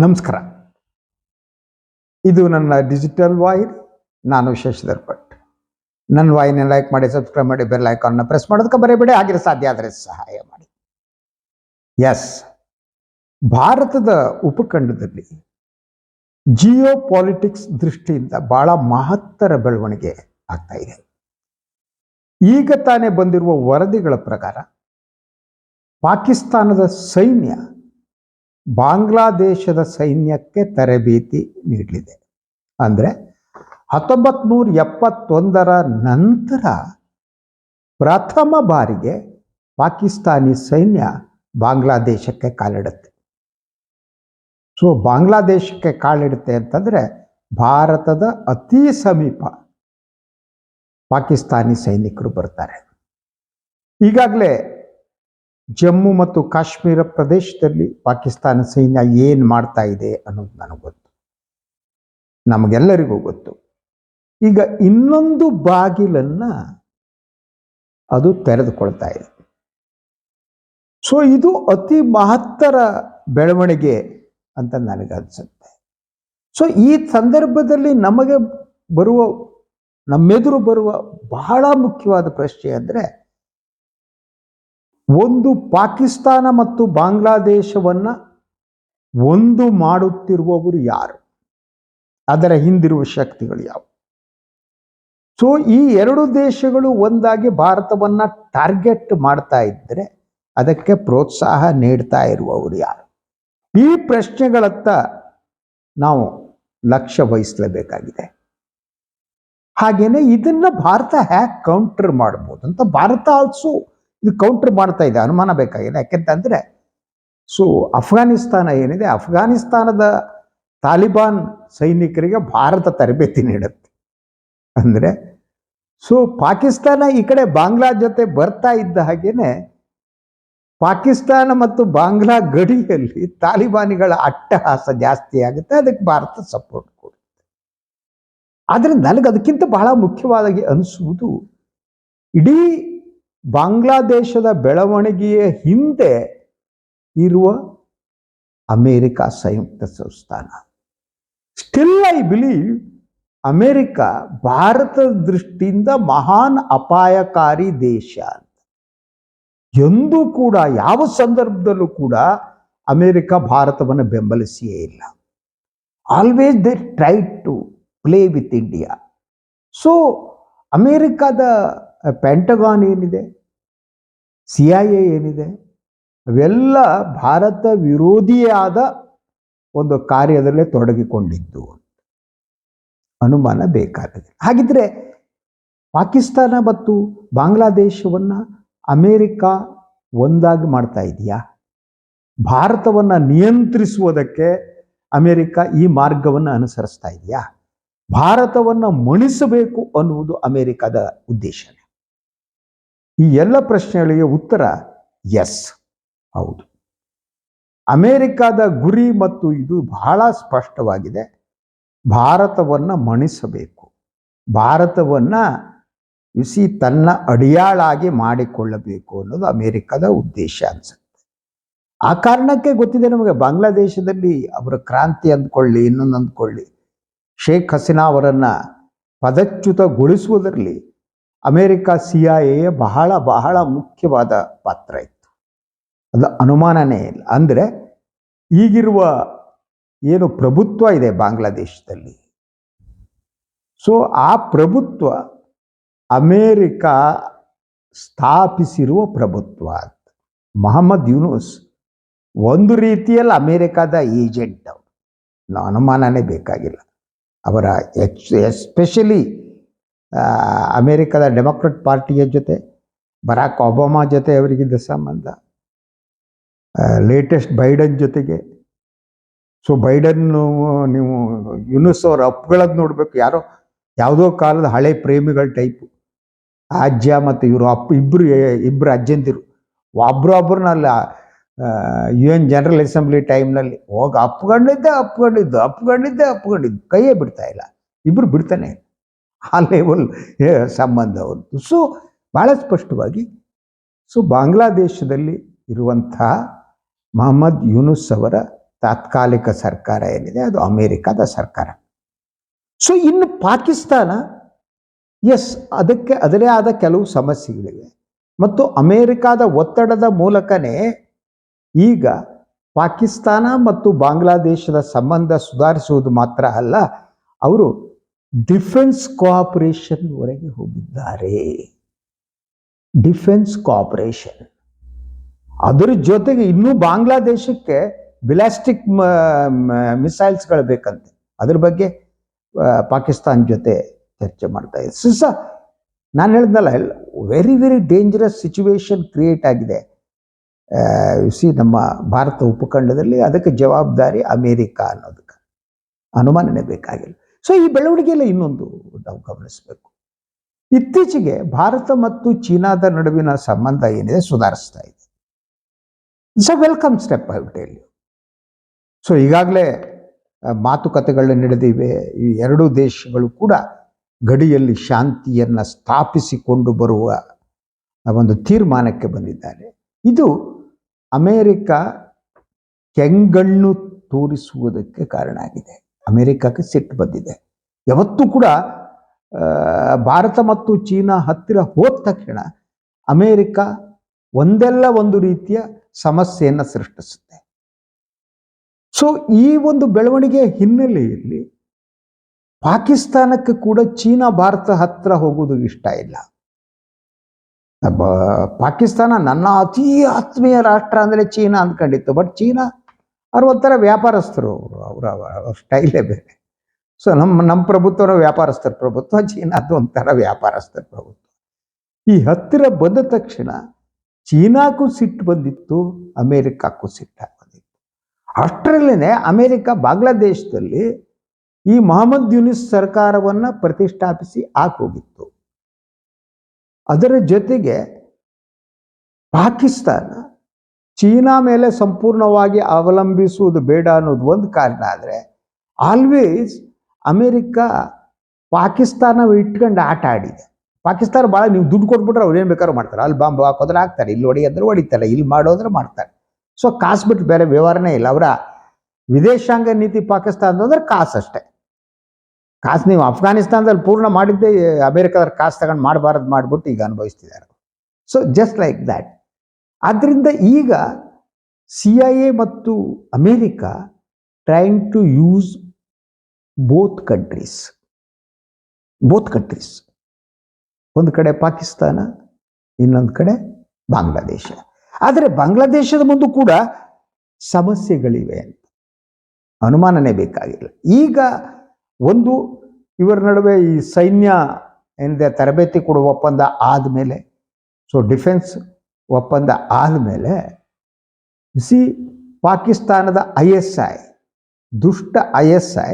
ನಮಸ್ಕಾರ. ಇದು ನನ್ನ ಡಿಜಿಟಲ್ ವಾಹಿನಿ ನಾನು ಶಶಿಧರ್ ಭಟ್ ನನ್ನ ವಾಹಿನಿ ಲೈಕ್ ಮಾಡಿ ಸಬ್ಸ್ಕ್ರೈಬ್ ಮಾಡಿ ಬೆಲ್ ಐಕಾನ್ನ ಪ್ರೆಸ್ ಮಾಡೋದಕ್ಕೆ ಬರೀಬೇಡಿ ಆಗಿರ ಸಾಧ್ಯ ಆದರೆ ಸಹಾಯ ಮಾಡಿ. ಎಸ್ ಭಾರತದ ಉಪಖಂಡದಲ್ಲಿ ಜಿಯೋ ಪಾಲಿಟಿಕ್ಸ್ ದೃಷ್ಟಿಯಿಂದ ಬಹಳ ಮಹತ್ತರ ಬೆಳವಣಿಗೆ ಆಗ್ತಾ ಇದೆ. ಈಗ ತಾನೇ ಬಂದಿರುವ ವರದಿಗಳ ಪ್ರಕಾರ ಪಾಕಿಸ್ತಾನದ ಸೈನ್ಯ ಬಾಂಗ್ಲಾದೇಶದ ಸೈನ್ಯಕ್ಕೆ ತರಬೇತಿ ನೀಡಲಿದೆ. ಅಂದರೆ ಹತ್ತೊಂಬತ್ತು ನೂರ ಎಪ್ಪತ್ತೊಂದರ ನಂತರ ಪ್ರಥಮ ಬಾರಿಗೆ ಪಾಕಿಸ್ತಾನಿ ಸೈನ್ಯ ಬಾಂಗ್ಲಾದೇಶಕ್ಕೆ ಕಾಲಿಡುತ್ತೆ. ಸೊ ಬಾಂಗ್ಲಾದೇಶಕ್ಕೆ ಕಾಲಿಡುತ್ತೆ ಅಂತಂದರೆ ಭಾರತದ ಅತಿ ಸಮೀಪ ಪಾಕಿಸ್ತಾನಿ ಸೈನಿಕರು ಬರ್ತಾರೆ. ಈಗಾಗಲೇ ಜಮ್ಮು ಮತ್ತು ಕಾಶ್ಮೀರ ಪ್ರದೇಶದಲ್ಲಿ ಪಾಕಿಸ್ತಾನ ಸೈನ್ಯ ಏನು ಮಾಡ್ತಾ ಇದೆ ಅನ್ನೋದು ನನಗೆ ಗೊತ್ತು. ನಮಗೆಲ್ಲರಿಗೂ ಗೊತ್ತು. ಈಗ ಇನ್ನೊಂದು ಬಾಗಿಲನ್ನು ಅದು ತೆರೆದುಕೊಳ್ತಾ ಇದೆ. ಸೊ ಇದು ಅತಿ ಮಹತ್ತರ ಬೆಳವಣಿಗೆ ಅಂತ ನನಗೆ ಅನಿಸುತ್ತೆ. ಸೊ ಈ ಸಂದರ್ಭದಲ್ಲಿ ನಮಗೆ ಬರುವ, ನಮ್ಮೆದುರು ಬರುವ ಬಹಳ ಮುಖ್ಯವಾದ ಪ್ರಶ್ನೆ ಅಂದರೆ ಒಂದು ಪಾಕಿಸ್ತಾನ ಮತ್ತು ಬಾಂಗ್ಲಾದೇಶವನ್ನ ಒಂದು ಮಾಡುತ್ತಿರುವವರು ಯಾರು? ಅದರ ಹಿಂದಿರುವ ಶಕ್ತಿಗಳು ಯಾವುವು ಸೊ ಈ ಎರಡು ದೇಶಗಳು ಒಂದಾಗಿ ಭಾರತವನ್ನ ಟಾರ್ಗೆಟ್ ಮಾಡ್ತಾ ಇದ್ದರೆ ಅದಕ್ಕೆ ಪ್ರೋತ್ಸಾಹ ನೀಡ್ತಾ ಇರುವವರು ಯಾರು? ಈ ಪ್ರಶ್ನೆಗಳತ್ತ ನಾವು ಲಕ್ಷ್ಯ ವಹಿಸಲೇಬೇಕಾಗಿದೆ. ಹಾಗೇನೆ ಇದನ್ನ ಭಾರತ ಹ್ಯಾಕ್ ಕೌಂಟರ್ ಮಾಡ್ಬೋದು ಅಂತ ಭಾರತ ಆಲ್ಸೋ ಇದು ಕೌಂಟರ್ ಮಾಡ್ತಾ ಇದೆ, ಅನುಮಾನ ಬೇಕಾಗಿದೆ. ಯಾಕೆಂತಂದರೆ ಸೊ ಅಫ್ಘಾನಿಸ್ತಾನ ಏನಿದೆ, ಅಫ್ಘಾನಿಸ್ತಾನದ ತಾಲಿಬಾನ್ ಸೈನಿಕರಿಗೆ ಭಾರತ ತರಬೇತಿ ನೀಡುತ್ತೆ. ಅಂದ್ರೆ ಸೊ ಪಾಕಿಸ್ತಾನ ಈ ಕಡೆ ಬಾಂಗ್ಲಾ ಜೊತೆ ಬರ್ತಾ ಇದ್ದ ಹಾಗೇನೆ, ಪಾಕಿಸ್ತಾನ ಮತ್ತು ಬಾಂಗ್ಲಾ ಗಡಿಯಲ್ಲಿ ತಾಲಿಬಾನಿಗಳ ಅಟ್ಟಹಾಸ ಜಾಸ್ತಿ ಆಗುತ್ತೆ, ಅದಕ್ಕೆ ಭಾರತ ಸಪೋರ್ಟ್ ಕೊಡುತ್ತೆ. ಆದರೆ ನನಗೆ ಅದಕ್ಕಿಂತ ಬಹಳ ಮುಖ್ಯವಾಗಿ ಅನಿಸುವುದು, ಇಡೀ ಬಾಂಗ್ಲಾದೇಶದ ಬೆಳವಣಿಗೆಯ ಹಿಂದೆ ಇರುವ ಅಮೇರಿಕ ಸಂಯುಕ್ತ ಸಂಸ್ಥಾನ. ಸ್ಟಿಲ್ ಐ ಬಿಲೀವ್ ಅಮೇರಿಕ ಭಾರತದ ದೃಷ್ಟಿಯಿಂದ ಮಹಾನ್ ಅಪಾಯಕಾರಿ ದೇಶ ಅಂತ. ಎಂದೂ ಕೂಡ ಯಾವ ಸಂದರ್ಭದಲ್ಲೂ ಕೂಡ ಅಮೇರಿಕ ಭಾರತವನ್ನು ಬೆಂಬಲಿಸಿಯೇ ಇಲ್ಲ. Always they try to play with India so ಅಮೇರಿಕಾದ ಪೆಂಟಗಾನ್ ಏನಿದೆ? ಸಿ ಐ ಎ ಏನಿದೆ? ಅವೆಲ್ಲ ಭಾರತ ವಿರೋಧಿಯಾದ ಒಂದು ಕಾರ್ಯದಲ್ಲೇ ತೊಡಗಿಕೊಂಡಿದ್ದು ಅನುಮಾನ ಬೇಕಾಗಿದೆ ಹಾಗಿದ್ರೆ ಪಾಕಿಸ್ತಾನ ಮತ್ತು ಬಾಂಗ್ಲಾದೇಶವನ್ನ ಅಮೇರಿಕ ಒಂದಾಗಿ ಮಾಡ್ತಾ ಇದೆಯಾ? ಭಾರತವನ್ನ ನಿಯಂತ್ರಿಸುವುದಕ್ಕೆ ಅಮೇರಿಕ ಈ ಮಾರ್ಗವನ್ನು ಅನುಸರಿಸ್ತಾ ಇದೆಯಾ? ಭಾರತವನ್ನು ಮಣಿಸಬೇಕು ಅನ್ನುವುದು ಅಮೇರಿಕದ ಉದ್ದೇಶನೇ. ಈ ಎಲ್ಲ ಪ್ರಶ್ನೆಗಳಿಗೆ ಉತ್ತರ ಎಸ್. ಹೌದು. ಅಮೇರಿಕಾದ ಗುರಿ ಮತ್ತು ಇದು ಬಹಳ ಸ್ಪಷ್ಟವಾಗಿದೆ. ಭಾರತವನ್ನು ಮಣಿಸಬೇಕು. ಭಾರತವನ್ನ ಇಸಿ ತನ್ನ ಅಡಿಯಾಳಾಗಿ ಮಾಡಿಕೊಳ್ಳಬೇಕು ಅನ್ನೋದು ಅಮೇರಿಕದ ಉದ್ದೇಶ ಅನ್ಸುತ್ತೆ. ಆ ಕಾರಣಕ್ಕೆ ಗೊತ್ತಿದೆ ನಮಗೆ, ಬಾಂಗ್ಲಾದೇಶದಲ್ಲಿ ಅವರ ಕ್ರಾಂತಿ ಅಂದ್ಕೊಳ್ಳಿ, ಇನ್ನೊಂದು ಅಂದ್ಕೊಳ್ಳಿ. ಶೇಖ್ ಹಸೀನಾ ಅವರನ್ನು ಪದಚ್ಯುತಗೊಳಿಸುವುದರಲ್ಲಿ ಅಮೇರಿಕ ಸಿ ಐ ಎ ಬಹಳ ಬಹಳ ಮುಖ್ಯವಾದ ಪಾತ್ರ ಇತ್ತು. ಅದು ಅನುಮಾನನೇ ಇಲ್ಲ. ಅಂದರೆ ಈಗಿರುವ ಏನು ಪ್ರಭುತ್ವ ಇದೆ ಬಾಂಗ್ಲಾದೇಶದಲ್ಲಿ. ಸೊ ಆ ಪ್ರಭುತ್ವ ಅಮೇರಿಕ ಸ್ಥಾಪಿಸಿರುವ ಪ್ರಭುತ್ವ ಅಂತ. ಮೊಹಮ್ಮದ್ ಯೂನುಸ್ ಒಂದು ರೀತಿಯಲ್ಲಿ ಅಮೇರಿಕಾದ ಏಜೆಂಟ್ ಅವರು ಅನುಮಾನನೇ ಬೇಕಾಗಿಲ್ಲ. ಅವರ ಎಚ್ ಎಸ್ಪೆಷಲಿ ಅಮೇರಿಕದ ಡೆಮೊಕ್ರೆಟ್ ಪಾರ್ಟಿಯ ಜೊತೆ, ಬರಾಕ್ ಒಬಾಮಾ ಜೊತೆ ಅವರಿಗಿದ್ದ ಸಂಬಂಧ. ಲೇಟೆಸ್ಟ್ ಬೈಡನ್ ಜೊತೆಗೆ. ಸೊ ಬೈಡನ್ ನೀವು, ಯುನುಸ್ ಅವ್ರ ಅಪ್ಗಳದ್ದು ನೋಡಬೇಕು. ಯಾರೋ, ಯಾವುದೋ ಕಾಲದ ಹಳೆ ಪ್ರೇಮಿಗಳ ಟೈಪು. ಅಜ್ಜ ಮತ್ತು ಇವರು ಅಪ್ಪ ಇಬ್ಬರು ಇಬ್ಬರು ಅಜ್ಜಂದಿರು. ಒಬ್ರು ಒಬ್ರನ್ನಲ್ಲ ಯು ಎನ್ ಜನರಲ್ ಅಸೆಂಬ್ಲಿ ಟೈಮ್ನಲ್ಲಿ ಹೋಗಿ ಅಪ್ಕೊಂಡಿದ್ದೆ ಅಪ್ಕೊಂಡಿದ್ದು ಅಪ್ಕೊಂಡಿದ್ದೆ ಅಪ್ಕೊಂಡಿದ್ದು ಕೈಯೇ ಬಿಡ್ತಾ ಇಲ್ಲ. ಇಬ್ಬರು ಬಿಡ್ತಾನೆ ಇಲ್ಲ. ಆ ಲೆವೆಲ್ ಸಂಬಂಧ ಒಂದು ಸೊ ಭಾಳ ಸ್ಪಷ್ಟವಾಗಿ ಸೊ ಬಾಂಗ್ಲಾದೇಶದಲ್ಲಿ ಇರುವಂತಹ ಮೊಹಮ್ಮದ್ ಯೂನುಸ್ ಅವರ ತಾತ್ಕಾಲಿಕ ಸರ್ಕಾರ ಏನಿದೆ, ಅದು ಅಮೇರಿಕಾದ ಸರ್ಕಾರ. ಸೊ ಇನ್ನು ಪಾಕಿಸ್ತಾನ ಎಸ್ ಅದಕ್ಕೆ ಅದರೇ ಆದ ಕೆಲವು ಸಮಸ್ಯೆಗಳಿವೆ. ಮತ್ತು ಅಮೇರಿಕಾದ ಒತ್ತಡದ ಮೂಲಕನೇ ಈಗ ಪಾಕಿಸ್ತಾನ ಮತ್ತು ಬಾಂಗ್ಲಾದೇಶದ ಸಂಬಂಧ ಸುಧಾರಿಸುವುದು ಮಾತ್ರ ಅಲ್ಲ, ಅವರು ಡಿಫೆನ್ಸ್ ಕೋಆಪರೇಷನ್ವರೆಗೆ ಹೋಗಿದ್ದಾರೆ. Defence cooperation. ಅದರ ಜೊತೆಗೆ ಇನ್ನೂ ಬಾಂಗ್ಲಾದೇಶಕ್ಕೆ ಬಿಲಾಸ್ಟಿಕ್ ಮಿಸೈಲ್ಸ್ಗಳು ಬೇಕಂತೆ. ಅದ್ರ ಬಗ್ಗೆ ಪಾಕಿಸ್ತಾನ್ ಜೊತೆ ಚರ್ಚೆ ಮಾಡ್ತಾ ಇದೆ. ಸುಸ ನಾನು ಹೇಳಿದ್ನಲ್ಲ very very dangerous situation create ಆಗಿದೆ. ಸಿ ನಮ್ಮ ಭಾರತ ಉಪಖಂಡದಲ್ಲಿ ಅದಕ್ಕೆ ಜವಾಬ್ದಾರಿ ಅಮೇರಿಕಾ ಅನ್ನೋದಕ್ಕೆ. ಅನುಮಾನನೇ ಬೇಕಾಗಿಲ್ಲ. ಸೊ ಈ ಬೆಳವಣಿಗೆಯಲ್ಲಿ ಇನ್ನೊಂದು ನಾವು ಗಮನಿಸಬೇಕು. ಇತ್ತೀಚೆಗೆ ಭಾರತ ಮತ್ತು ಚೀನಾದ ನಡುವಿನ ಸಂಬಂಧ ಏನಿದೆ ಸುಧಾರಿಸ್ತಾ ಇದೆ. It's a welcome step I tell you so ಈಗಾಗಲೇ ಮಾತುಕತೆಗಳು ನಡೆದಿವೆ. ಈ ಎರಡೂ ದೇಶಗಳು ಕೂಡ ಗಡಿಯಲ್ಲಿ ಶಾಂತಿಯನ್ನು ಸ್ಥಾಪಿಸಿಕೊಂಡು ಬರುವ ಒಂದು ತೀರ್ಮಾನಕ್ಕೆ ಬಂದಿದ್ದಾರೆ. ಇದು ಅಮೇರಿಕ ಕೆಂಗಣ್ಣು ತೋರಿಸುವುದಕ್ಕೆ ಕಾರಣ ಆಗಿದೆ. ಅಮೇರಿಕಕ್ಕೆ ಸಿಟ್ಟು ಬಂದಿದೆ. ಯಾವತ್ತೂ ಕೂಡ ಭಾರತ ಮತ್ತು ಚೀನಾ ಹತ್ತಿರ ಹೋದ ತಕ್ಷಣ ಅಮೇರಿಕ ಒಂದೆಲ್ಲ ಒಂದು ರೀತಿಯ ಸಮಸ್ಯೆಯನ್ನು ಸೃಷ್ಟಿಸುತ್ತೆ. ಸೊ ಈ ಒಂದು ಬೆಳವಣಿಗೆಯ ಹಿನ್ನೆಲೆಯಲ್ಲಿ ಪಾಕಿಸ್ತಾನಕ್ಕೆ ಕೂಡ ಚೀನಾ ಭಾರತ ಹತ್ರ ಹೋಗೋದು ಇಷ್ಟ ಇಲ್ಲ. ಪಾಕಿಸ್ತಾನ ನನ್ನ ಅತಿ ಆತ್ಮೀಯ ರಾಷ್ಟ್ರ ಅಂದರೆ ಚೀನಾ ಅಂದ್ಕೊಂಡಿತ್ತು. ಬಟ್ ಚೀನಾ ಅವ್ರು ಒಂಥರ ವ್ಯಾಪಾರಸ್ಥರು ಅವರ ಅವ್ರ ಸ್ಟೈಲೇ ಬೇರೆ. ಸೊ ನಮ್ಮ ನಮ್ಮ ಪ್ರಭುತ್ವನ ವ್ಯಾಪಾರಸ್ಥರ ಪ್ರಭುತ್ವ, ಚೀನಾದ್ದು ಒಂಥರ ವ್ಯಾಪಾರಸ್ಥರ ಪ್ರಭುತ್ವ. ಈ ಹತ್ತಿರ ಬಂದ ತಕ್ಷಣ ಚೀನಾಕ್ಕೂ ಸಿಟ್ಟು ಬಂದಿತ್ತು, ಅಮೇರಿಕಕ್ಕೂ ಸಿಟ್ಟು ಬಂದಿತ್ತು. ಅಷ್ಟರಲ್ಲೇ ಅಮೇರಿಕ ಬಾಂಗ್ಲಾದೇಶದಲ್ಲಿ ಈ ಮೊಹಮ್ಮದ್ ಯೂನಿಸ್ ಸರ್ಕಾರವನ್ನು ಪ್ರತಿಷ್ಠಾಪಿಸಿ ಹಾಕೋಗಿತ್ತು ಅದರ ಜೊತೆಗೆ ಪಾಕಿಸ್ತಾನ ಚೀನಾ ಮೇಲೆ ಸಂಪೂರ್ಣವಾಗಿ ಅವಲಂಬಿಸುವುದು ಬೇಡ ಅನ್ನೋದು ಒಂದು ಕಾರಣ. ಆದರೆ ಆಲ್ವೇಸ್ ಅಮೇರಿಕ ಪಾಕಿಸ್ತಾನ ಇಟ್ಕೊಂಡು ಆಟ ಆಡಿದೆ. ಪಾಕಿಸ್ತಾನ ಭಾಳ ನೀವು ದುಡ್ಡು ಕೊಟ್ಬಿಟ್ರೆ ಅವ್ರು ಏನು ಬೇಕಾದ್ರೂ ಮಾಡ್ತಾರೆ. ಅಲ್ಲಿ ಬಾಂಬ್ ಹಾಕೋದ್ರೆ ಹಾಕ್ತಾರೆ, ಇಲ್ಲಿ ಹೊಡಿ ಅಂದ್ರೆ ಹೊಡಿತಾರೆ, ಇಲ್ಲಿ ಮಾಡೋದ್ರೆ ಮಾಡ್ತಾರೆ. ಸೊ ಕಾಸು ಬಿಟ್ಟು ಬೇರೆ ವ್ಯವಹಾರನೇ ಇಲ್ಲ. ಅವರ ವಿದೇಶಾಂಗ ನೀತಿ ಪಾಕಿಸ್ತಾನದ ಅಂದ್ರೆ ಕಾಸು ಅಷ್ಟೇ. ಕಾಸು ನೀವು ಅಫ್ಘಾನಿಸ್ತಾನದಲ್ಲಿ ಪೂರ್ಣ ಮಾಡಿದ್ದೆ ಅಮೇರಿಕಾದ ಕಾಸು ತಗೊಂಡು ಮಾಡಬಾರ್ದು ಮಾಡಿಬಿಟ್ಟು ಈಗ ಅನುಭವಿಸ್ತಿದ್ದಾರೆ. ಸೊ ಜಸ್ಟ್ ಲೈಕ್ ದ್ಯಾಟ್ ಆದ್ದರಿಂದ ಈಗ ಸಿ ಐ ಎ ಮತ್ತು America trying to use both countries both countries ಒಂದು ಕಡೆ ಪಾಕಿಸ್ತಾನ, ಇನ್ನೊಂದು ಕಡೆ ಬಾಂಗ್ಲಾದೇಶ. ಆದರೆ ಬಾಂಗ್ಲಾದೇಶದ ಮುಂದೆ ಕೂಡ ಸಮಸ್ಯೆಗಳಿವೆ ಅಂತ. ಅನುಮಾನನೇ ಬೇಕಾಗಿಲ್ಲ. ಈಗ ಒಂದು ಇವರ ನಡುವೆ ಈ ಸೈನ್ಯ ಏನಿದೆ, ತರಬೇತಿ ಕೊಡುವ ಒಪ್ಪಂದ ಆದಮೇಲೆ ಸೊ ಡಿಫೆನ್ಸ್ ಒಪ್ಪಂದ ಆದಮೇಲೆ ಸಿ ಪಾಕಿಸ್ತಾನದ ಐ ಎಸ್ ಐ, ದುಷ್ಟ ಐ ಎಸ್ ಐ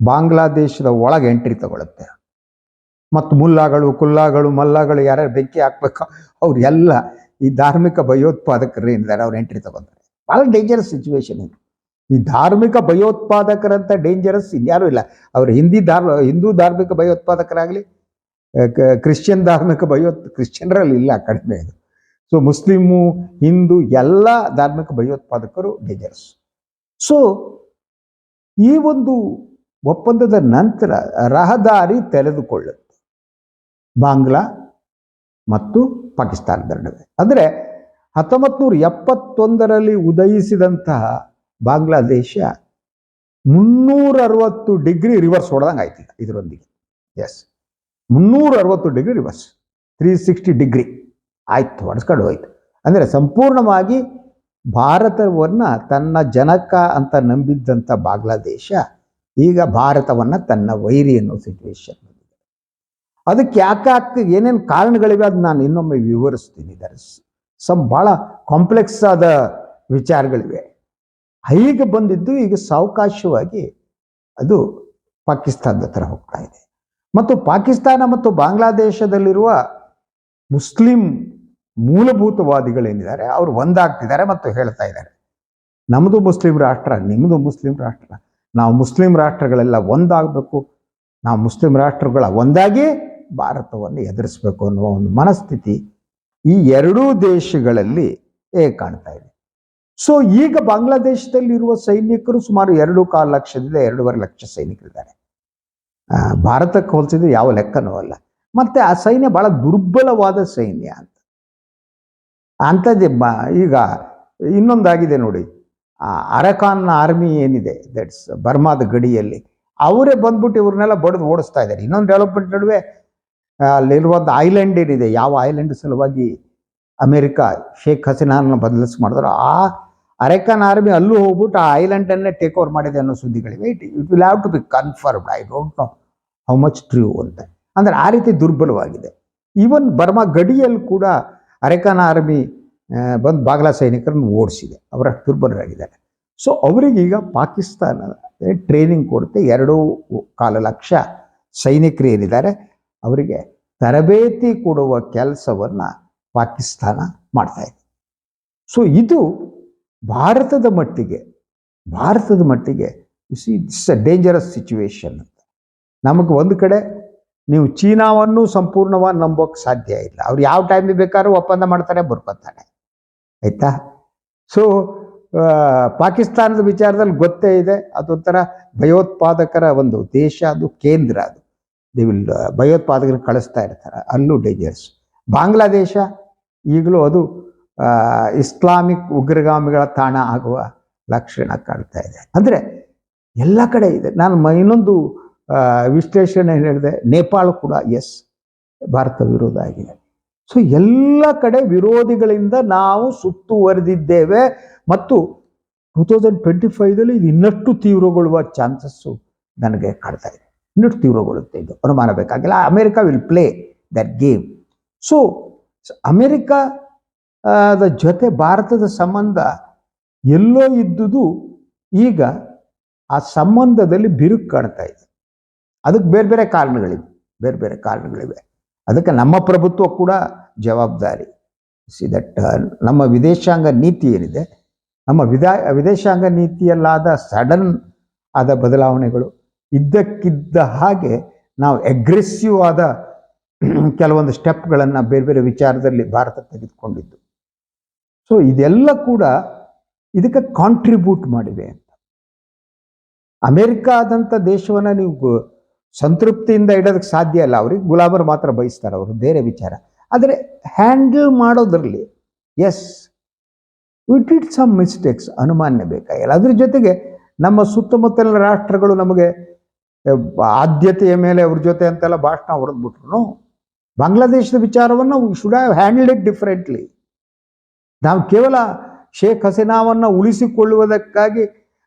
ಬಾಂಗ್ಲಾದೇಶದ ಒಳಗೆ ಎಂಟ್ರಿ ತಗೊಳುತ್ತೆ. ಮತ್ತು ಮುಲ್ಲಾಗಳು, ಕುಲ್ಲಾಗಳು, ಮಲ್ಲಾಗಳು ಯಾರ್ಯಾರು ಬೆಂಕಿ ಹಾಕ್ಬೇಕು ಅವ್ರು ಎಲ್ಲ ಈ ಧಾರ್ಮಿಕ ಭಯೋತ್ಪಾದಕರು ಏನಿದ್ದಾರೆ ಅವ್ರು ಎಂಟ್ರಿ ತಗೊಂತಾರೆ. ಭಾಳ ಡೇಂಜರಸ್ ಸಿಚುವೇಶನ್ ಇದು. ಈ ಧಾರ್ಮಿಕ ಭಯೋತ್ಪಾದಕರಂತ ಡೇಂಜರಸ್ ಇನ್ಯಾರೂ ಇಲ್ಲ. ಅವರು ಹಿಂದಿ ಧಾರ್ ಹಿಂದೂ ಧಾರ್ಮಿಕ ಭಯೋತ್ಪಾದಕರಾಗಲಿ ಕ್ರಿಶ್ಚಿಯನ್ ಧಾರ್ಮಿಕ ಭಯೋತ್ ಕ್ರಿಶ್ಚಿಯನ್ರಲ್ಲಿ ಇಲ್ಲ ಕಡಿಮೆ ಇದು. ಸೊ ಮುಸ್ಲಿಮು, ಹಿಂದೂ ಎಲ್ಲ ಧಾರ್ಮಿಕ ಭಯೋತ್ಪಾದಕರು ಡೇಂಜರಸ್ ಸೊ ಈ ಒಂದು ಒಪ್ಪಂದದ ನಂತರ ರಹದಾರಿ ತೆರೆದುಕೊಳ್ಳುತ್ತೆ. ಬಾಂಗ್ಲಾ ಮತ್ತು ಪಾಕಿಸ್ತಾನದ ನಡುವೆ. ಅಂದರೆ ಹತ್ತೊಂಬತ್ತು ನೂರ ಎಪ್ಪತ್ತೊಂದರಲ್ಲಿ ಉದಯಿಸಿದಂತಹ ಬಾಂಗ್ಲಾದೇಶ ಮುನ್ನೂರ ಅರವತ್ತು ಡಿಗ್ರಿ ರಿವರ್ಸ್ ಹೊಡೆದಂಗೆ ಆಯ್ತು ಇದರೊಂದಿಗೆ. ಎಸ್ ಮುನ್ನೂರ ಅರವತ್ತು degree reverse three sixty degree. ಆಯ್ತು, ಹೊಡೆಸ್ಕೊಂಡು ಹೋಯ್ತು. ಅಂದರೆ ಸಂಪೂರ್ಣವಾಗಿ ಭಾರತವನ್ನು ತನ್ನ ಜನಕ ಅಂತ ನಂಬಿದ್ದಂಥ ಬಾಂಗ್ಲಾದೇಶ ಈಗ ಭಾರತವನ್ನು ತನ್ನ ವೈರಿ ಅನ್ನೋ ಸಿಚುವೇಶನ್ ಅದಕ್ಕೆ ಯಾಕೆ ಆಗ್ತದೆ ಏನೇನು ಕಾರಣಗಳಿವೆ ಅದು ನಾನು ಇನ್ನೊಮ್ಮೆ ವಿವರಿಸ್ತೀನಿ. ಇದರ ಸಮ್ ಭಾಳ ಕಾಂಪ್ಲೆಕ್ಸ್ ಆದ ವಿಚಾರಗಳಿವೆ. ಹೀಗೆ ಬಂದಿದ್ದು ಈಗ ಸಾವಕಾಶವಾಗಿ ಅದು ಪಾಕಿಸ್ತಾನದ ಹತ್ರ ಹೋಗ್ತಾ ಇದೆ. ಮತ್ತು ಪಾಕಿಸ್ತಾನ ಮತ್ತು ಬಾಂಗ್ಲಾದೇಶದಲ್ಲಿರುವ ಮುಸ್ಲಿಂ ಮೂಲಭೂತವಾದಿಗಳೇನಿದ್ದಾರೆ ಅವರು ಒಂದಾಗ್ತಿದ್ದಾರೆ ಮತ್ತು ಹೇಳ್ತಾ ಇದ್ದಾರೆ. ನಮ್ಮದು ಮುಸ್ಲಿಂ ರಾಷ್ಟ್ರ ನಿಮ್ಮದು ಮುಸ್ಲಿಂ ರಾಷ್ಟ್ರ. ನಾವು ಮುಸ್ಲಿಂ ರಾಷ್ಟ್ರಗಳೆಲ್ಲ ಒಂದಾಗಬೇಕು. ನಾವು ಮುಸ್ಲಿಂ ರಾಷ್ಟ್ರಗಳ ಒಂದಾಗಿ ಭಾರತವನ್ನು ಎದುರಿಸಬೇಕು ಅನ್ನುವ ಒಂದು ಮನಸ್ಥಿತಿ ಈ ಎರಡೂ ದೇಶಗಳಲ್ಲಿ ಕಾಣ್ತಾ ಇದೆ. ಸೊ ಈಗ ಬಾಂಗ್ಲಾದೇಶದಲ್ಲಿರುವ ಸೈನಿಕರು ಸುಮಾರು ಎರಡು ಕಾಲು ಲಕ್ಷದಿಂದ ಎರಡೂವರೆ ಲಕ್ಷ ಸೈನಿಕರಿದ್ದಾರೆ. ಭಾರತಕ್ಕೆ ಹೋಲಿಸಿದ್ರೆ ಯಾವ ಲೆಕ್ಕನೂ ಅಲ್ಲ. ಮತ್ತೆ ಆ ಸೈನ್ಯ ಬಹಳ ದುರ್ಬಲವಾದ ಸೈನ್ಯ ಅಂತ. ಅಂಥದ್ದೇ ಬ, ಈಗ ಇನ್ನೊಂದಾಗಿದೆ ನೋಡಿ. ಅರಕಾನ್ ಆರ್ಮಿ ಏನಿದೆ ದಟ್ಸ್ ಬರ್ಮಾದ ಗಡಿಯಲ್ಲಿ, ಅವರೇ ಬಂದ್ಬಿಟ್ಟು ಇವ್ರನ್ನೆಲ್ಲ ಬಡಿದು ಓಡಿಸ್ತಾ ಇದ್ದಾರೆ. ಇನ್ನೊಂದು ಡೆವಲಪ್ಮೆಂಟ್ ನಡುವೆ ಅಲ್ಲಿರುವಂಥ ಐಲ್ಯಾಂಡ್ ಏನಿದೆ, ಯಾವ ಐಲ್ಯಾಂಡ್ ಸಲುವಾಗಿ ಅಮೇರಿಕಾ ಶೇಖ್ ಹಸೀನಾನ ಬದಲಿಸ್ ಮಾಡಿದ್ರು, ಆ ಅರೆಕಾನ್ ಆರ್ಮಿ ಅಲ್ಲೂ ಹೋಗ್ಬಿಟ್ಟು ಆ ಐಲ್ಯಾಂಡನ್ನೇ ಟೇಕ್ ಓವರ್ ಮಾಡಿದೆ ಅನ್ನೋ ಸುದ್ದಿಗಳಿವೆ. It it will have to be confirmed I don't know how much true ಅಂತ. ಅಂದರೆ ಆ ರೀತಿ ದುರ್ಬಲವಾಗಿದೆ. ಈವನ್ ಬರ್ಮಾ ಗಡಿಯಲ್ಲಿ ಕೂಡ ಅರೆಕನ್ ಆರ್ಮಿ ಬಂದು ಬಾಗ್ಲಾ ಸೈನಿಕರನ್ನು ಓಡಿಸಿದೆ. ಅವರಷ್ಟು ದುರ್ಬಲರಾಗಿದ್ದಾರೆ. ಸೊ ಅವರಿಗೀಗ ಪಾಕಿಸ್ತಾನ ಟ್ರೈನಿಂಗ್ ಕೊಡುತ್ತೆ ಎರಡೂ ಕಾಲು ಲಕ್ಷ ಸೈನಿಕರು ಏನಿದ್ದಾರೆ, ಅವರಿಗೆ ತರಬೇತಿ ಕೊಡುವ ಕೆಲಸವನ್ನು ಪಾಕಿಸ್ತಾನ ಮಾಡ್ತಾ ಇದೆ. ಸೊ ಇದು ಭಾರತದ ಮಟ್ಟಿಗೆ ಭಾರತದ ಮಟ್ಟಿಗೆ is it's a dangerous situation ಅಂತ ನಮಗೆ ಒಂದು ಕಡೆ ನೀವು ಚೀನಾವನ್ನು ಸಂಪೂರ್ಣವಾಗಿ ನಂಬೋಕೆ ಸಾಧ್ಯ ಇಲ್ಲ. ಅವ್ರು ಯಾವ ಟೈಮಿಗೆ ಬೇಕಾದ್ರೂ ಒಪ್ಪಂದ ಮಾಡ್ತಾರೆ ಬರ್ಕೊತಾನೆ ಆಯ್ತಾ? ಸೊ ಪಾಕಿಸ್ತಾನದ ವಿಚಾರದಲ್ಲಿ ಗೊತ್ತೇ ಇದೆ. ಅದೊಂಥರ ಭಯೋತ್ಪಾದಕರ ಒಂದು ದೇಶ, ಅದು ಕೇಂದ್ರ ಅದು. ದೇ ವಿಲ್ ಭಯೋತ್ಪಾದಕರು ಕಳಿಸ್ತಾ ಇರ್ತಾರೆ. ಅಲ್ಲೂ ಡೇಂಜರ್ಸ್ ಬಾಂಗ್ಲಾದೇಶ, ಈಗಲೂ ಅದು ಇಸ್ಲಾಮಿಕ್ ಉಗ್ರಗಾಮಿಗಳ ತಾಣ ಆಗುವ ಲಕ್ಷಣ ಕಾಣ್ತಾ ಇದೆ. ಅಂದರೆ ಎಲ್ಲ ಕಡೆ ಇದೆ. ನಾನು ಇನ್ನೊಂದು ವಿಶ್ಲೇಷಣೆ ಹೇಳಿದೆ. ನೇಪಾಳ ಕೂಡ ಎಸ್ ಭಾರತ ವಿರೋಧ ಆಗಿದೆ. ಸೊ ಎಲ್ಲ ಕಡೆ ವಿರೋಧಿಗಳಿಂದ ನಾವು ಸುತ್ತುವರೆದಿದ್ದೇವೆ ಮತ್ತು ಟೂ ತೌಸಂಡ್ ಟ್ವೆಂಟಿ ಫೈವ್ದಲ್ಲಿ ಇದು ಇನ್ನಷ್ಟು ತೀವ್ರಗೊಳ್ಳುವ ಚಾನ್ಸಸ್ಸು ನನಗೆ ಕಾಡ್ತಾ ಇದೆ. ಇನ್ನಷ್ಟು ತೀವ್ರಗೊಳ್ಳುತ್ತೆ ಇದು. ಅನುಮಾನ ಬೇಕಾಗಿಲ್ಲ. America will play that game so America ಆ, ದ ಜೊತೆ ಭಾರತದ ಸಂಬಂಧ ಎಲ್ಲೋ ಇದ್ದುದು ಈಗ ಆ ಸಂಬಂಧದಲ್ಲಿ ಬಿರುಕು ಕಾಣ್ತಾ ಇದೆ. ಅದಕ್ಕೆ ಬೇರೆ ಬೇರೆ ಕಾರಣಗಳಿವೆ ಬೇರೆ ಬೇರೆ ಕಾರಣಗಳಿವೆ. ಅದಕ್ಕೆ ನಮ್ಮ ಪ್ರಭುತ್ವ ಕೂಡ ಜವಾಬ್ದಾರಿ. ಸಿ ದಟ್ ನಮ್ಮ ವಿದೇಶಾಂಗ ನೀತಿ ಏನಿದೆ ನಮ್ಮ ವಿದಾ ವಿದೇಶಾಂಗ ನೀತಿಯಲ್ಲಾದ ಸಡನ್ ಆದ ಬದಲಾವಣೆಗಳು ಇದ್ದಕ್ಕಿದ್ದ ಹಾಗೆ ನಾವು ಅಗ್ರೆಸಿವ್ ಆದ ಕೆಲವೊಂದು ಸ್ಟೆಪ್ಗಳನ್ನು ಬೇರೆ ಬೇರೆ ವಿಚಾರದಲ್ಲಿ ಭಾರತ ತೆಗೆದುಕೊಂಡಿದ್ದು. ಸೊ ಇದೆಲ್ಲ ಕೂಡ ಇದಕ್ಕೆ ಕಾಂಟ್ರಿಬ್ಯೂಟ್ ಮಾಡಿವೆ ಅಂತ. ಅಮೇರಿಕಾದಂಥ ದೇಶವನ್ನು ನೀವು ಸಂತೃಪ್ತಿಯಿಂದ ಇಡೋದಕ್ಕೆ ಸಾಧ್ಯ ಇಲ್ಲ. ಅವ್ರಿಗೆ ಗುಲಾಬರ್ ಮಾತ್ರ ಬಯಸ್ತಾರೆ ಅವರು, ಬೇರೆ ವಿಚಾರ. ಆದರೆ ಹ್ಯಾಂಡಲ್ ಮಾಡೋದ್ರಲ್ಲಿ as with it some mistakes ಅನುಮಾನ್ಯ ಬೇಕಾಗಿಲ್ಲ. ಅದ್ರ ಜೊತೆಗೆ ನಮ್ಮ ಸುತ್ತಮುತ್ತಲಿನ ರಾಷ್ಟ್ರಗಳು ನಮಗೆ ಆದ್ಯತೆಯ ಮೇಲೆ ಅವ್ರ ಜೊತೆ ಅಂತೆಲ್ಲ ಭಾಷಣ ಹೊರದ್ಬಿಟ್ರು ಬಾಂಗ್ಲಾದೇಶದ ವಿಚಾರವನ್ನು should have handle it differently ನಾವು ಕೇವಲ ಶೇಖ್ ಹಸೀನಾವನ್ನು ಉಳಿಸಿಕೊಳ್ಳುವುದಕ್ಕಾಗಿ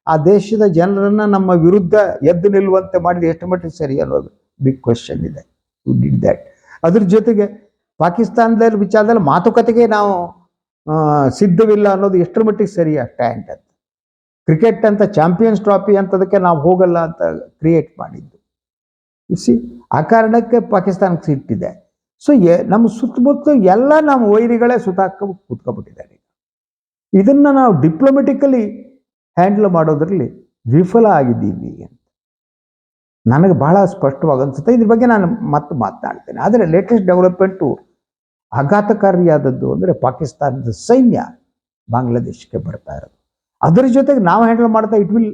ಆ ದೇಶದ ಜನರನ್ನು ನಮ್ಮ ವಿರುದ್ಧ ಎದ್ದು ನಿಲ್ಲುವಂತೆ ಮಾಡಿದ ಎಷ್ಟು ಮಟ್ಟಿಗೆ ಸರಿ ಅನ್ನೋದು ಬಿಗ್ ಕ್ವಶನ್ ಇದೆ. ಡಿಡ್ ದ್ಯಾಟ್ ಅದ್ರ ಜೊತೆಗೆ ಪಾಕಿಸ್ತಾನದ ವಿಚಾರದಲ್ಲಿ ಮಾತುಕತೆಗೆ ನಾವು ಸಿದ್ಧವಿಲ್ಲ ಅನ್ನೋದು ಎಷ್ಟರ ಮಟ್ಟಿಗೆ ಸರಿ ಸ್ಟ್ಯಾಂಡ್ ಅಂತ. ಕ್ರಿಕೆಟ್ ಅಂತ ಚಾಂಪಿಯನ್ಸ್ ಟ್ರಾಫಿ ಅಂತದಕ್ಕೆ ನಾವು ಹೋಗಲ್ಲ ಅಂತ ಕ್ರಿಯೇಟ್ ಮಾಡಿದ್ದು. ಸಿ ಆ ಕಾರಣಕ್ಕೆ ಪಾಕಿಸ್ತಾನಕ್ಕೆ ಸಿಟ್ಟಿದೆ. ಸೊ ನಮ್ಮ ಸುತ್ತಮುತ್ತ ಎಲ್ಲ ನಮ್ಮ ವೈರಿಗಳೇ ಸುತ್ತಾಕ ಕೂತ್ಕೊಬಿಟ್ಟಿದ್ದಾರೆ ಇದನ್ನ ನಾವು ಡಿಪ್ಲೊಮೆಟಿಕಲಿ ಹ್ಯಾಂಡಲ್ ಮಾಡೋದ್ರಲ್ಲಿ ವಿಫಲ ಆಗಿದ್ದೀವಿ ಅಂತ ನನಗೆ ಬಹಳ ಸ್ಪಷ್ಟವಾಗಿ ಅನ್ಸುತ್ತೆ ಇದ್ರ ಬಗ್ಗೆ ನಾನು ಮತ್ತೆ ಮಾತನಾಡ್ತೇನೆ ಆದರೆ ಲೇಟೆಸ್ಟ್ ಡೆವಲಪ್ಮೆಂಟು ಆಘಾತಕಾರಿಯಾದದ್ದು ಅಂದರೆ ಪಾಕಿಸ್ತಾನದ ಸೈನ್ಯ ಬಾಂಗ್ಲಾದೇಶಕ್ಕೆ ಬರ್ತಾ ಇರೋದು ಅದರ ಜೊತೆಗೆ ನಾವು ಹ್ಯಾಂಡಲ್ ಮಾಡ್ತಾ it will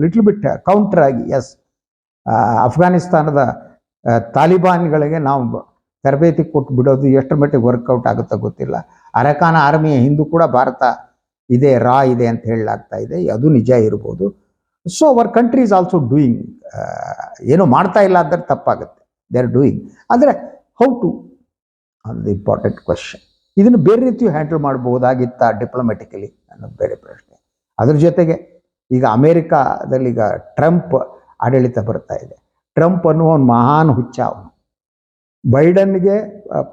little bit counter ಆಗಿ ಎಸ್ ಅಫ್ಘಾನಿಸ್ತಾನದ ತಾಲಿಬಾನ್ಗಳಿಗೆ ನಾವು ತರಬೇತಿ ಕೊಟ್ಟು ಬಿಡೋದು ಎಷ್ಟರ ಮಟ್ಟಿಗೆ ವರ್ಕೌಟ್ ಆಗುತ್ತೋ ಗೊತ್ತಿಲ್ಲ. ಅರಕಾನ ಆರ್ಮಿಯ ಹಿಂದೂ ಕೂಡ ಭಾರತ ಇದೆ, ರಾ ಇದೆ ಅಂತ ಹೇಳಲಾಗ್ತಾ ಇದೆ. ಅದು ನಿಜ ಇರ್ಬೋದು. So our country is also doing ಏನು ಮಾಡ್ತಾ ಇಲ್ಲ ಅಂದರೆ ತಪ್ಪಾಗುತ್ತೆ. ದೇ ಆರ್ ಡೂಯಿಂಗ್ ಅಂದರೆ how to an important question ಇದನ್ನು ಬೇರೆ ರೀತಿ ಹ್ಯಾಂಡಲ್ ಮಾಡಬಹುದಾಗಿತ್ತ ಡಿಪ್ಲೊಮೆಟಿಕಲಿ ಅನ್ನೋದು ಬೇರೆ ಪ್ರಶ್ನೆ. ಅದ್ರ ಜೊತೆಗೆ ಈಗ ಅಮೇರಿಕಾದಲ್ಲಿ ಈಗ ಟ್ರಂಪ್ ಆಡಳಿತ ಬರ್ತಾ ಇದೆ. ಟ್ರಂಪ್ ಅನ್ನುವ ಒಂದು ಮಹಾನ್ ಹುಚ್ಚ ಬೈಡನ್ಗೆ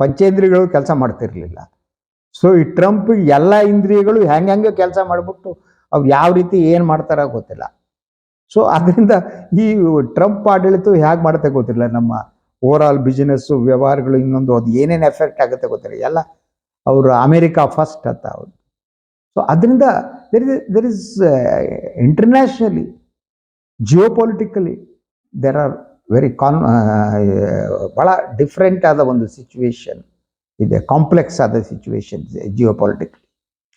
ಪಂಚೇಂದ್ರಿಯಗಳು ಕೆಲಸ ಮಾಡ್ತಿರ್ಲಿಲ್ಲ. ಸೊ ಈ ಟ್ರಂಪ್ ಎಲ್ಲ ಇಂದ್ರಿಯಗಳು ಹೆಂಗೆ ಹೆಂಗೆ ಕೆಲಸ ಮಾಡಿಬಿಟ್ಟು ಅವ್ರು ಯಾವ ರೀತಿ ಏನು ಮಾಡ್ತಾರ ಗೊತ್ತಿಲ್ಲ. ಸೊ ಅದರಿಂದ ಈ ಟ್ರಂಪ್ ಆಡಳಿತ ಹೇಗೆ ಮಾಡುತ್ತೆ ಗೊತ್ತಿಲ್ಲ. ನಮ್ಮ ಓವರ್ ಆಲ್ ಬಿಸಿನೆಸ್ಸು, ವ್ಯವಹಾರಗಳು ಇನ್ನೊಂದು ಅದು ಏನೇನು ಎಫೆಕ್ಟ್ ಆಗುತ್ತೆ ಗೊತ್ತಿಲ್ಲ. ಎಲ್ಲ ಅವರು ಅಮೇರಿಕಾ ಫಸ್ಟ್ ಅಂತ ಅವರು. ಸೊ ಅದರಿಂದ there is there is internationally geopolitically there are very con ಭಾಳ ಡಿಫ್ರೆಂಟ್ ಆದ ಒಂದು ಸಿಚುವೇಶನ್ ಇದೆ ಕಾಂಪ್ಲೆಕ್ಸ್ ಆದ situation geopolitically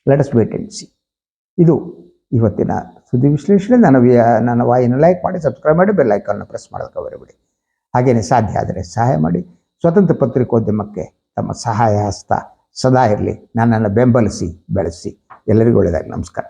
let's wait and see ಇದು ಇವತ್ತಿನ ಸುದ್ದಿ ವಿಶ್ಲೇಷಣೆ. ನಾನು ನನ್ನ ವಾಯಿನ ಲೈಕ್ ಮಾಡಿ ಸಬ್ಸ್ಕ್ರೈಬ್ ಮಾಡಿ ಬೆಲ್ ಐಕಾನ್ನ ಪ್ರೆಸ್ ಮಾಡೋದಕ್ಕೆ ಬರಬೇಡಿ ಹಾಗೆಯೇ ಸಾಧ್ಯ ಆದರೆ ಸಹಾಯ ಮಾಡಿ. ಸ್ವತಂತ್ರ ಪತ್ರಿಕೋದ್ಯಮಕ್ಕೆ ತಮ್ಮ ಸಹಾಯ ಹಸ್ತ ಸದಾ ಇರಲಿ. ನನ್ನನ್ನು ಬೆಂಬಲಿಸಿ, ಬೆಳೆಸಿ. ಎಲ್ಲರಿಗೂ ಒಳ್ಳೆಯದಾಗಿ ನಮಸ್ಕಾರ.